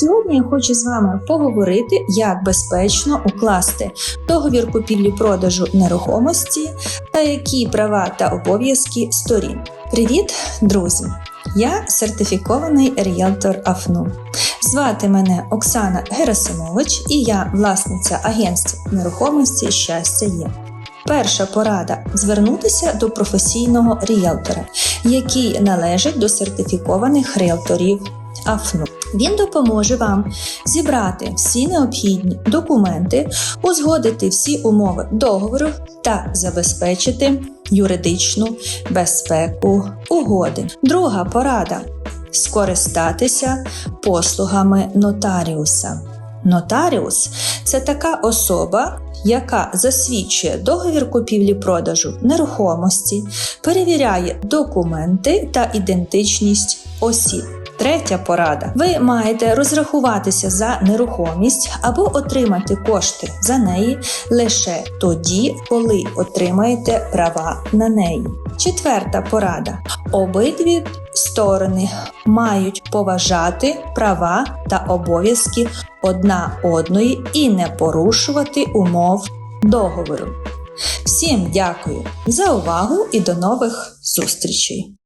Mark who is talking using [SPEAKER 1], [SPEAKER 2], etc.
[SPEAKER 1] Сьогодні я хочу з вами поговорити, як безпечно укласти договір купівлі-продажу нерухомості та які права та обов'язки сторін. Привіт, друзі! Я сертифікований ріелтор АФНУ. Звати мене Оксана Герасимович і я власниця агентства нерухомості Щастя є. Перша порада звернутися до професійного ріелтора, який належить до сертифікованих ріелторів АФНУ. Він допоможе вам зібрати всі необхідні документи, узгодити всі умови договору та забезпечити юридичну безпеку угоди. Друга порада скористатися послугами нотаріуса. Нотаріус це така особа, яка засвідчує договір купівлі-продажу нерухомості, перевіряє документи та ідентичність осіб. Третя порада: ви маєте розрахуватися за нерухомість або отримати кошти за неї лише тоді, коли отримаєте права на неї. Четверта порада: обидві сторони мають поважати права та обов'язки одна одної і не порушувати умов договору. Всім дякую за увагу і до нових зустрічей!